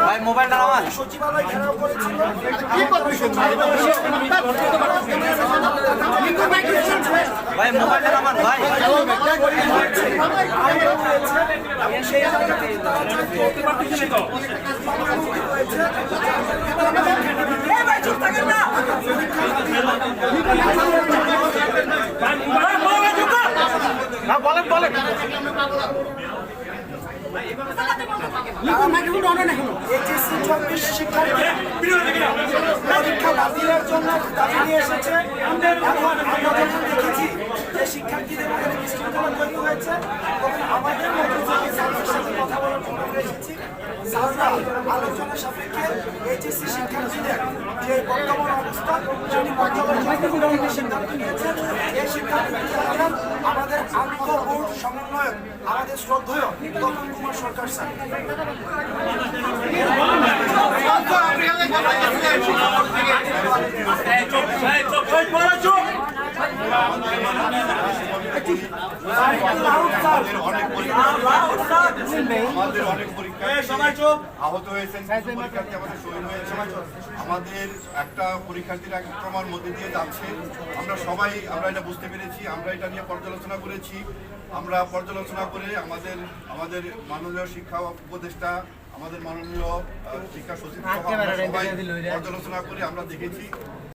ভাই মোবাইলটা আমার সচিবালয় ঘেরাও করেছিল কি করবে ভাই। মোবাইলটা আমার ভাই জায়গা থেকে তারা এইচএসসি চব্বিশ শিক্ষার্থী পরীক্ষা বাতিলের জন্য দাবি নিয়ে এসেছে। এখন আমরা যখন দেখেছি যে শিক্ষার্থীদের মধ্যে বিশৃঙ্খলা তৈরি হয়েছে তখন আমাদের মধ্যে থেকে স্যারদের সাথে কথা বলার জন্য এসেছি স্যাররা আলোচনা সাপেক্ষে এইচএসসি শিক্ষার্থীদের যে বর্তমান অবস্থা সেটি পর্যালোচনা সিদ্ধান্ত নিয়েছে এই সিদ্ধান্তটি জানালেন আমাদের আন্তঃ বোর্ড সমন্বয়ক আমাদের শ্রদ্ধেয় তপন কুমার সরকার স্যার। অনেক পরীক্ষা। আমাদের আহত হয়েছেন পরীক্ষার্থী আমাদের শহীদ হয়েছে আমাদের একটা পরীক্ষার্থীর এক ট্রমার মধ্যে দিয়ে যাচ্ছে। আমরা সবাই আমরা এটা বুঝতে পেরেছি আমরা এটা নিয়ে পর্যালোচনা করেছি। আমরা পর্যালোচনা করে আমাদের আমাদের মাননীয় শিক্ষা উপদেষ্টা আমাদের মাননীয় শিক্ষা সচিব সবাই পর্যালোচনা করে আমরা দেখেছি।